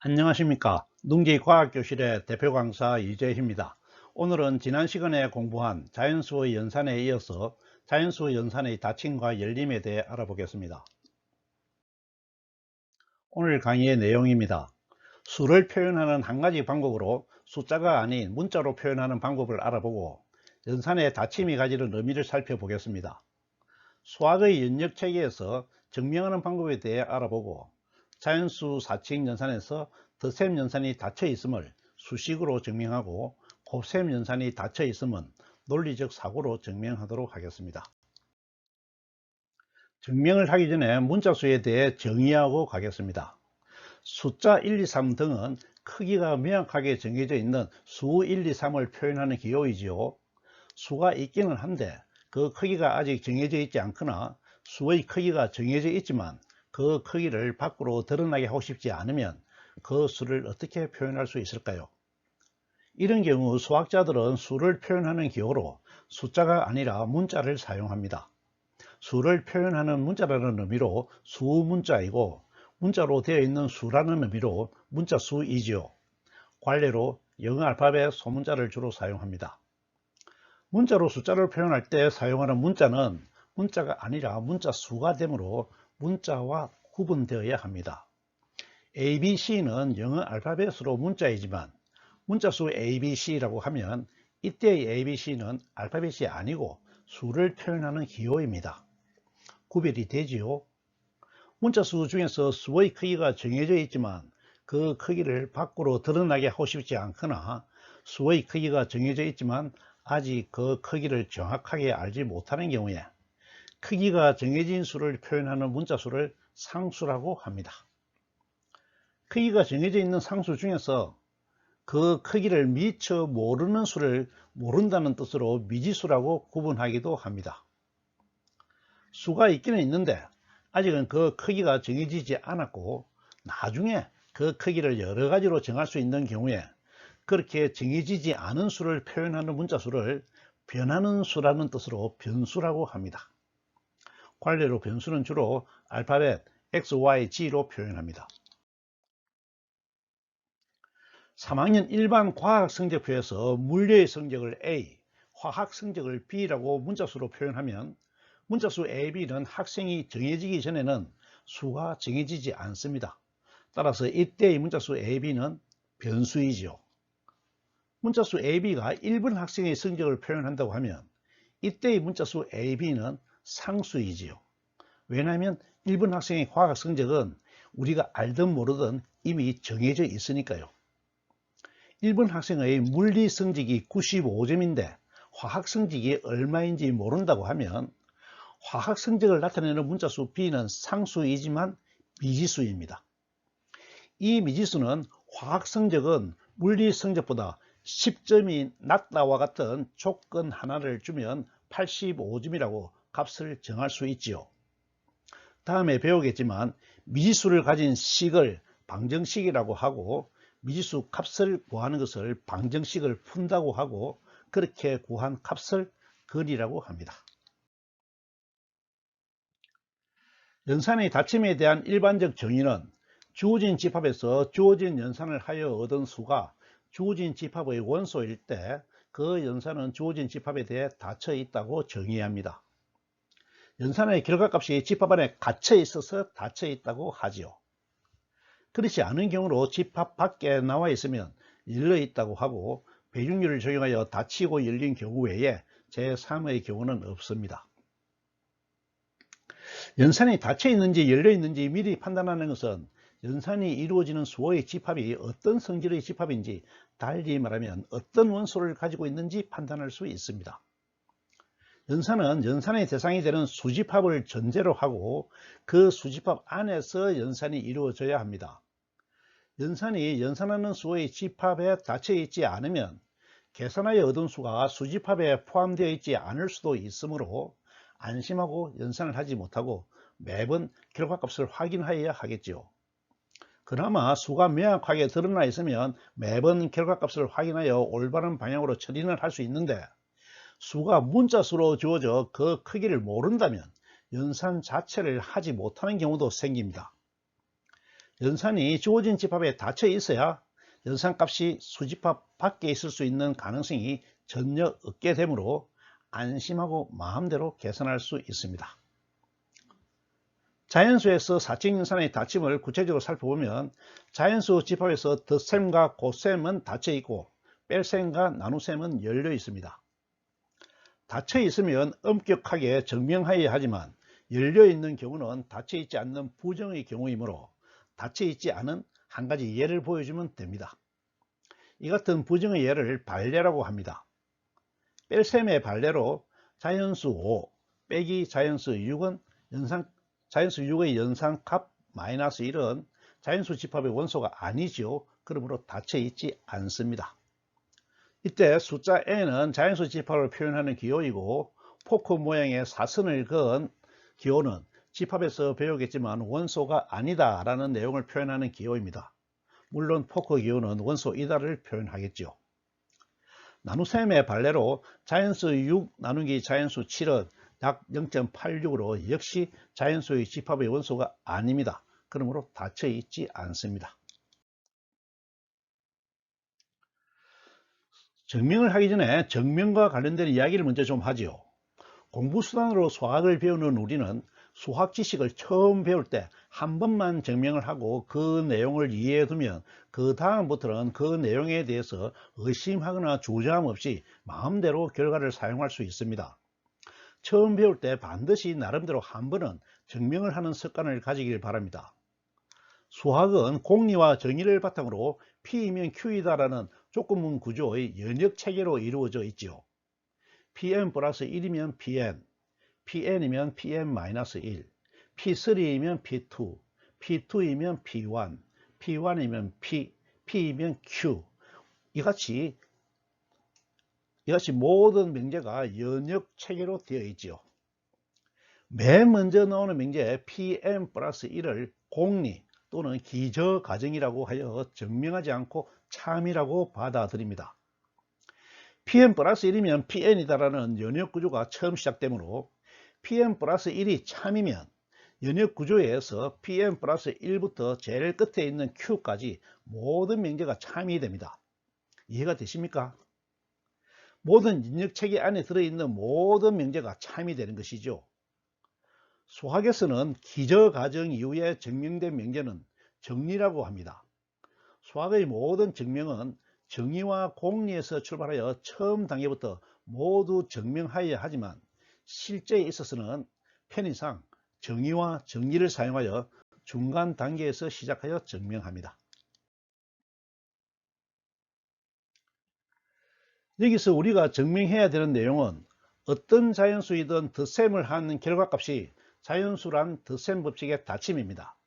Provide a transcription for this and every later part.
안녕하십니까. 농기과학교실의 대표 강사 이재희입니다. 오늘은 지난 시간에 공부한 자연수의 연산에 이어서 자연수 연산의 닫힘과 열림에 대해 알아보겠습니다. 오늘 강의의 내용입니다. 수를 표현하는 한 가지 방법으로 숫자가 아닌 문자로 표현하는 방법을 알아보고 연산의 닫힘이 가지는 의미를 살펴보겠습니다 수학의 연역 체계에서 증명하는 방법에 대해 알아보고 자연수 4층 연산에서 덧셈 연산이 닫혀 있음을 수식으로 증명하고 곱셈 연산이 닫혀 있음은 논리적 사고로 증명하도록 하겠습니다. 증명을 하기 전에 문자수에 대해 정의하고 가겠습니다. 숫자 1, 2, 3 등은 크기가 명확하게 정해져 있는 수 1, 2, 3을 표현하는 기호이지요. 수가 있기는 한데 그 크기가 아직 정해져 있지 않거나 수의 크기가 정해져 있지만 그 크기를 밖으로 드러나게 하고 싶지 않으면 그 수를 어떻게 표현할 수 있을까요? 이런 경우 수학자들은 수를 표현하는 기호로 숫자가 아니라 문자를 사용합니다. 수를 표현하는 문자라는 의미로 수문자이고 문자로 되어 있는 수라는 의미로 문자수이지요. 관례로 영어 알파벳 소문자를 주로 사용합니다. 문자로 숫자를 표현할 때 사용하는 문자는 문자가 아니라 문자 수가 되므로 문자와 구분되어야 합니다. ABC는 영어 알파벳으로 문자이지만 문자수 ABC라고 하면 이때의 ABC는 알파벳이 아니고 수를 표현하는 기호입니다. 구별이 되지요. 문자수 중에서 수의 크기가 정해져 있지만 그 크기를 밖으로 드러나게 하고 싶지 않거나 수의 크기가 정해져 있지만 아직 그 크기를 정확하게 알지 못하는 경우에 크기가 정해진 수를 표현하는 문자수를 상수라고 합니다. 크기가 정해져 있는 상수 중에서 그 크기를 미처 모르는 수를 모른다는 뜻으로 미지수라고 구분하기도 합니다. 수가 있기는 있는데 아직은 그 크기가 정해지지 않았고 나중에 그 크기를 여러 가지로 정할 수 있는 경우에 그렇게 정해지지 않은 수를 표현하는 문자 수를 변하는 수라는 뜻으로 변수라고 합니다. 관례로 변수는 주로 알파벳 X, Y, G로 표현합니다. 3학년 일반 과학 성적표에서 물리의 성적을 A, 화학 성적을 B라고 문자수로 표현하면 문자수 A, B는 학생이 정해지기 전에는 수가 정해지지 않습니다. 따라서 이때의 문자수 A, B는 변수이지요. 문자수 A, B가 1번 학생의 성적을 표현한다고 하면 이때의 문자수 A, B는 상수이지요. 왜냐하면 1번 학생의 과학 성적은 우리가 알든 모르든 이미 정해져 있으니까요. 1번 학생의 물리 성적이 95점인데 화학 성적이 얼마인지 모른다고 하면 화학 성적을 나타내는 문자수 B는 상수이지만 미지수입니다. 이 미지수는 화학 성적은 물리 성적보다 10점이 낮다와 같은 조건 하나를 주면 85점이라고 값을 정할 수 있지요. 다음에 배우겠지만 미지수를 가진 식을 방정식이라고 하고 미지수 값을 구하는 것을 방정식을 푼다고 하고 그렇게 구한 값을 근이라고 합니다. 연산의 닫힘에 대한 일반적 정의는 주어진 집합에서 주어진 연산을 하여 얻은 수가 주어진 집합의 원소일 때 그 연산은 주어진 집합에 대해 닫혀 있다고 정의합니다. 연산의 결과값이 집합 안에 갇혀 있어서 닫혀 있다고 하지요. 그렇지 않은 경우로 집합 밖에 나와 있으면 열려 있다고 하고 배중률을 적용하여 닫히고 열린 경우 외에 제3의 경우는 없습니다. 연산이 닫혀 있는지 열려 있는지 미리 판단하는 것은 연산이 이루어지는 수의 집합이 어떤 성질의 집합인지 달리 말하면 어떤 원소를 가지고 있는지 판단할 수 있습니다. 연산은 연산의 대상이 되는 수집합을 전제로 하고 그 수집합 안에서 연산이 이루어져야 합니다. 연산이 연산하는 수의 집합에 닫혀 있지 않으면 계산하여 얻은 수가 수집합에 포함되어 있지 않을 수도 있으므로 안심하고 연산을 하지 못하고 매번 결과값을 확인하여야 하겠지요. 그나마 수가 명확하게 드러나 있으면 매번 결과값을 확인하여 올바른 방향으로 처리를 할 수 있는데 수가 문자수로 주어져 그 크기를 모른다면 연산 자체를 하지 못하는 경우도 생깁니다. 연산이 주어진 집합에 닫혀 있어야 연산값이 수집합 밖에 있을 수 있는 가능성이 전혀 없게 되므로 안심하고 마음대로 계산할 수 있습니다. 자연수에서 사칙연산의 닫힘을 구체적으로 살펴보면 자연수 집합에서 덧셈과 곱셈은 닫혀 있고 뺄셈과 나눗셈은 열려 있습니다. 닫혀 있으면 엄격하게 증명하여야 하지만 열려 있는 경우는 닫혀 있지 않는 부정의 경우이므로 닫혀 있지 않은 한 가지 예를 보여주면 됩니다. 이 같은 부정의 예를 발례라고 합니다. 뺄셈의 발례로 자연수 5 빼기 자연수 6은 연산, 자연수 6의 연산값 마이너스 1은 자연수 집합의 원소가 아니지요. 그러므로 닫혀 있지 않습니다. 이때 숫자 n은 자연수 집합을 표현하는 기호이고 포크 모양의 사선을 그은 기호는 집합에서 배우겠지만 원소가 아니다 라는 내용을 표현하는 기호입니다. 물론 포크 기호는 원소 이다를 표현하겠죠. 나눗셈의 발례로 자연수 6 나누기 자연수 7은 약 0.86으로 역시 자연수의 집합의 원소가 아닙니다. 그러므로 닫혀 있지 않습니다. 증명을 하기 전에 증명과 관련된 이야기를 먼저 좀 하지요. 공부수단으로 수학을 배우는 우리는 수학 지식을 처음 배울 때 한 번만 증명을 하고 그 내용을 이해해 두면 그 다음부터는 그 내용에 대해서 의심하거나 주저함 없이 마음대로 결과를 사용할 수 있습니다. 처음 배울 때 반드시 나름대로 한 번은 증명을 하는 습관을 가지길 바랍니다. 수학은 공리와 정의를 바탕으로 P이면 Q이다 라는 조건문 구조의 연역 체계로 이루어져 있지요. Pn 플러스 1이면 Pn, Pn이면 Pn-1, P3이면 P2, P2이면 P1, P1이면 P, P이면 Q 이같이 이것이 모든 명제가 연역 체계로 되어 있죠. 맨 먼저 나오는 명제 Pn 플러스 1을 공리 또는 기저 가정이라고 하여 증명하지 않고 참이라고 받아들입니다. Pn 플러스 1이면 Pn이다라는 연역 구조가 처음 시작되므로 Pn 플러스 1이 참이면 연역 구조에서 Pn 플러스 1부터 제일 끝에 있는 Q까지 모든 명제가 참이 됩니다. 이해가 되십니까? 모든 인력체계 안에 들어있는 모든 명제가 참이 되는 것이죠. 수학에서는 기저가정 이후에 증명된 명제는 정리라고 합니다. 수학의 모든 증명은 정의와 공리에서 출발하여 처음 단계부터 모두 증명하여야 하지만 실제에 있어서는 편의상 정의와 정리를 사용하여 중간 단계에서 시작하여 증명합니다. 여기서 우리가 증명해야 되는 내용은 어떤 자연수이든 덧셈을 하는 결과값이 자연수란 덧셈 법칙의 닫힘입니다.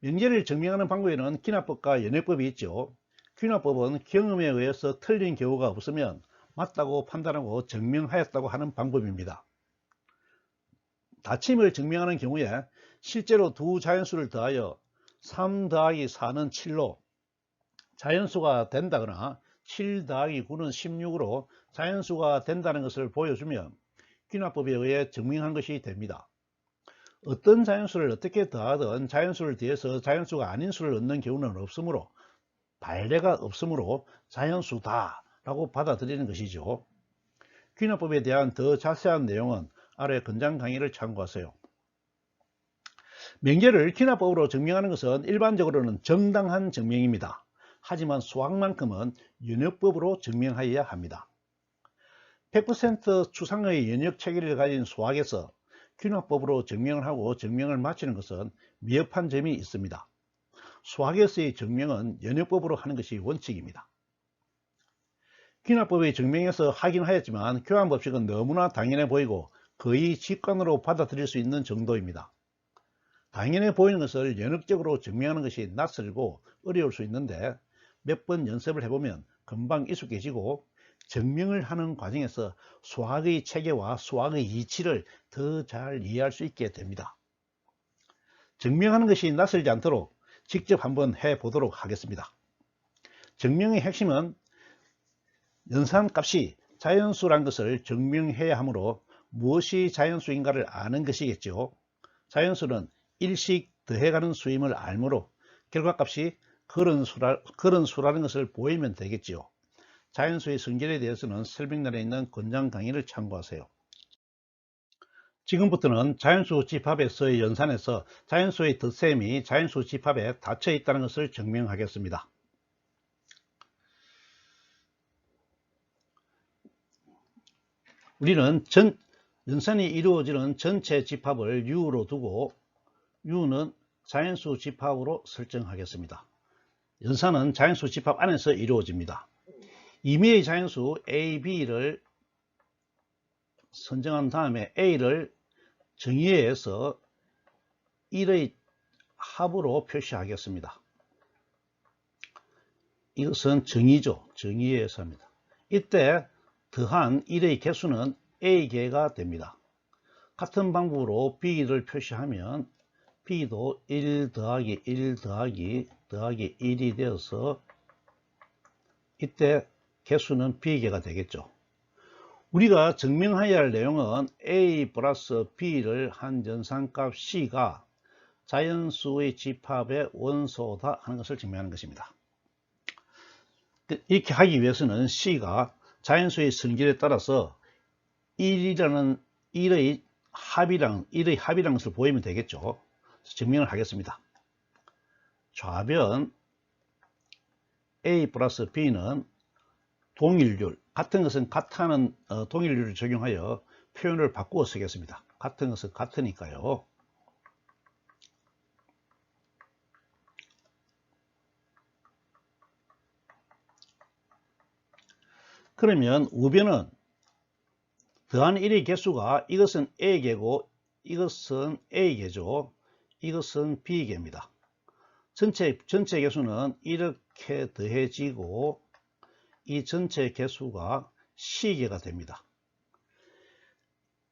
명제를 증명하는 방법에는 기납법과 연역법이 있죠. 기납법은 경험에 의해서 틀린 경우가 없으면 맞다고 판단하고 증명하였다고 하는 방법입니다. 닫힘을 증명하는 경우에 실제로 두 자연수를 더하여 3 더하기 4는 7로 자연수가 된다거나 7 더하기 9는 16으로 자연수가 된다는 것을 보여주면 기납법에 의해 증명한 것이 됩니다. 어떤 자연수를 어떻게 더하든 자연수를 더해서 자연수가 아닌 수를 얻는 경우는 없으므로 발례가 없으므로 자연수다 라고 받아들이는 것이죠. 귀납법에 대한 더 자세한 내용은 아래 건장 강의를 참고하세요. 명제를 귀납법으로 증명하는 것은 일반적으로는 정당한 증명입니다. 하지만 수학만큼은 연역법으로 증명하여야 합니다. 100% 추상의 연역 체계를 가진 수학에서 균합법으로 증명을 하고 증명을 마치는 것은 미흡한 점이 있습니다. 수학에서의 증명은 연역법으로 하는 것이 원칙입니다. 균합법의 증명에서 하긴 하였지만 교환법칙은 너무나 당연해 보이고 거의 직관으로 받아들일 수 있는 정도입니다. 당연해 보이는 것을 연역적으로 증명하는 것이 낯설고 어려울 수 있는데 몇 번 연습을 해보면 금방 익숙해지고 증명을 하는 과정에서 수학의 체계와 수학의 이치를 더 잘 이해할 수 있게 됩니다. 증명하는 것이 낯설지 않도록 직접 한번 해 보도록 하겠습니다. 증명의 핵심은 연산값이 자연수란 것을 증명해야 하므로 무엇이 자연수인가를 아는 것이겠죠. 자연수는 일씩 더해가는 수임을 알므로 결과값이 그런, 수라, 그런 수라는 것을 보이면 되겠지요. 자연수의 성질에 대해서는 설명란에 있는 권장 강의를 참고하세요. 지금부터는 자연수 집합에서의 연산에서 자연수의 덧셈이 자연수 집합에 닫혀 있다는 것을 증명하겠습니다. 우리는 전, 연산이 이루어지는 전체 집합을 U로 두고 U는 자연수 집합으로 설정하겠습니다. 연산은 자연수 집합 안에서 이루어집니다. 임의의 자연수 A, B를 선정한 다음에 A를 정의해서 1의 합으로 표시하겠습니다. 이것은 정의죠. 정의에서 합니다. 이때 더한 1의 개수는 A개가 됩니다. 같은 방법으로 B를 표시하면 B도 1 더하기 1 더하기 더하기 1이 되어서 이때 개수는 B개가 되겠죠. 우리가 증명해야 할 내용은 A 플러스 B를 한 연산값 C가 자연수의 집합의 원소다 하는 것을 증명하는 것입니다. 이렇게 하기 위해서는 C가 자연수의 성질에 따라서 1이라는 1의 합이랑 1의 합이라는 것을 보이면 되겠죠. 증명을 하겠습니다. 좌변 A 플러스 B는 동일률, 같은 것은 같다는 어, 동일률을 적용하여 표현을 바꾸어 쓰겠습니다. 같은 것은 같으니까요. 그러면 우변은 더한 1의 개수가 이것은 A개고 이것은 A개죠. 이것은 B개입니다. 전체, 전체 개수는 이렇게 더해지고 이 전체 개수가 C개가 됩니다.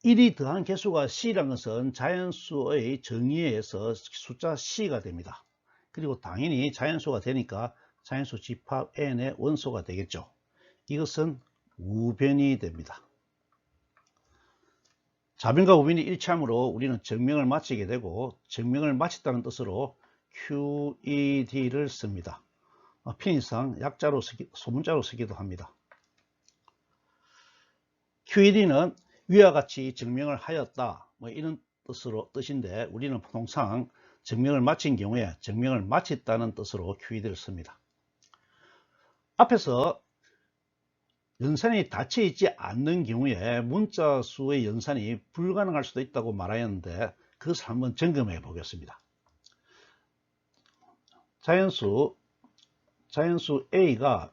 1이 더한 개수가 C란 것은 자연수의 정의에서 숫자 C가 됩니다. 그리고 당연히 자연수가 되니까 자연수 집합 N의 원소가 되겠죠. 이것은 우변이 됩니다. 자변과 우변이 일치하므로 우리는 증명을 마치게 되고 증명을 마쳤다는 뜻으로 QED를 씁니다. 어, 편의상 약자로 쓰기, 소문자로 쓰기도 합니다. QED는 위와 같이 증명을 하였다 뭐 이런 뜻으로 뜻인데 우리는 통상 증명을 마친 경우에 증명을 마쳤다는 뜻으로 QED를 씁니다. 앞에서 연산이 닫혀 있지 않는 경우에 문자 수의 연산이 불가능할 수도 있다고 말하였는데 그것을 한번 점검해 보겠습니다. 자연수 자연수 A가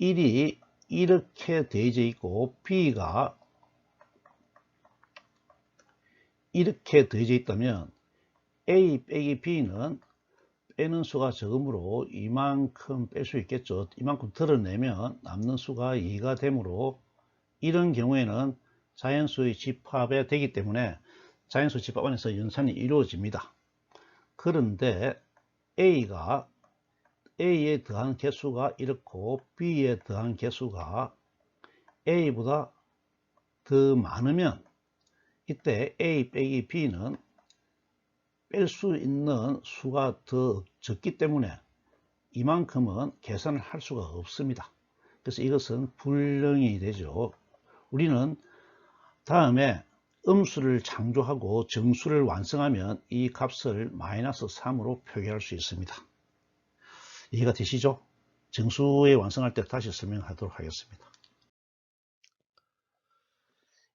1이 이렇게 되어져 있고 B가 이렇게 되어져 있다면 A 빼기 B는 빼는 수가 적으므로 이만큼 뺄 수 있겠죠. 이만큼 드러내면 남는 수가 2가 되므로 이런 경우에는 자연수의 집합에 되기 때문에 자연수 집합 안에서 연산이 이루어집니다. 그런데 A가 A에 더한 개수가 이렇고 B에 더한 개수가 A보다 더 많으면 이때 A 빼기 B는 뺄 수 있는 수가 더 적기 때문에 이만큼은 계산을 할 수가 없습니다. 그래서 이것은 불능이 되죠. 우리는 다음에 음수를 창조하고 정수를 완성하면 이 값을 마이너스 3으로 표기할 수 있습니다. 이해가 되시죠? 정수에 완성할 때 다시 설명하도록 하겠습니다.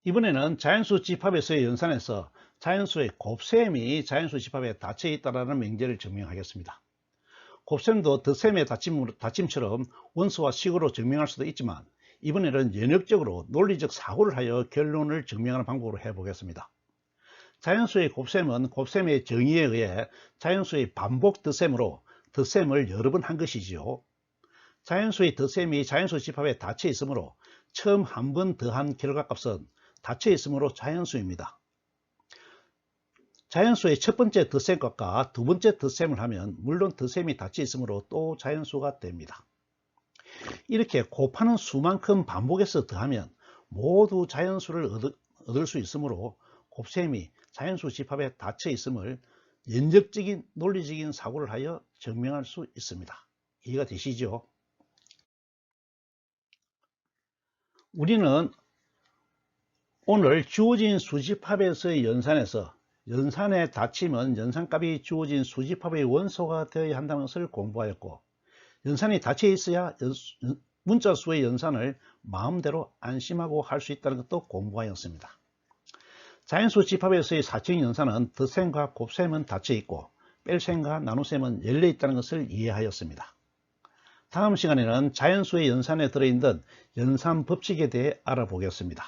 이번에는 자연수 집합에서의 연산에서 자연수의 곱셈이 자연수 집합에 닫혀 있다는 명제를 증명하겠습니다. 곱셈도 덧셈의 닫힘, 처럼 원수와 식으로 증명할 수도 있지만 이번에는 연역적으로 논리적 사고를 하여 결론을 증명하는 방법으로 해보겠습니다. 자연수의 곱셈은 곱셈의 정의에 의해 자연수의 반복 덧셈으로 덧셈을 여러 번 한 것이지요. 자연수의 덧셈이 자연수 집합에 닫혀 있으므로 처음 한 번 더한 결과값은 닫혀 있으므로 자연수입니다. 자연수의 첫 번째 덧셈값과 두 번째 덧셈을 하면 물론 덧셈이 닫혀 있으므로 또 자연수가 됩니다. 이렇게 곱하는 수만큼 반복해서 더하면 모두 자연수를 얻을, 얻을 수 있으므로 곱셈이 자연수 집합에 닫혀 있음을 연적적인 논리적인 사고를 하여 증명할 수 있습니다. 이해가 되시죠? 우리는 오늘 주어진 수집합에서의 연산에서 연산의 닫힘은 연산값이 주어진 수집합의 원소가 되어야 한다는 것을 공부하였고 연산이 닫혀 있어야 문자 수의 연산을 마음대로 안심하고 할 수 있다는 것도 공부하였습니다. 자연수 집합에서의 사칙 연산은 덧셈과 곱셈은 닫혀 있고 뺄셈과 나눗셈은 열려 있다는 것을 이해하였습니다. 다음 시간에는 자연수의 연산에 들어있는 연산 법칙에 대해 알아보겠습니다.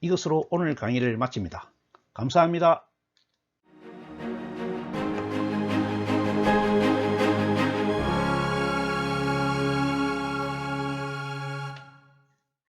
이것으로 오늘 강의를 마칩니다. 감사합니다.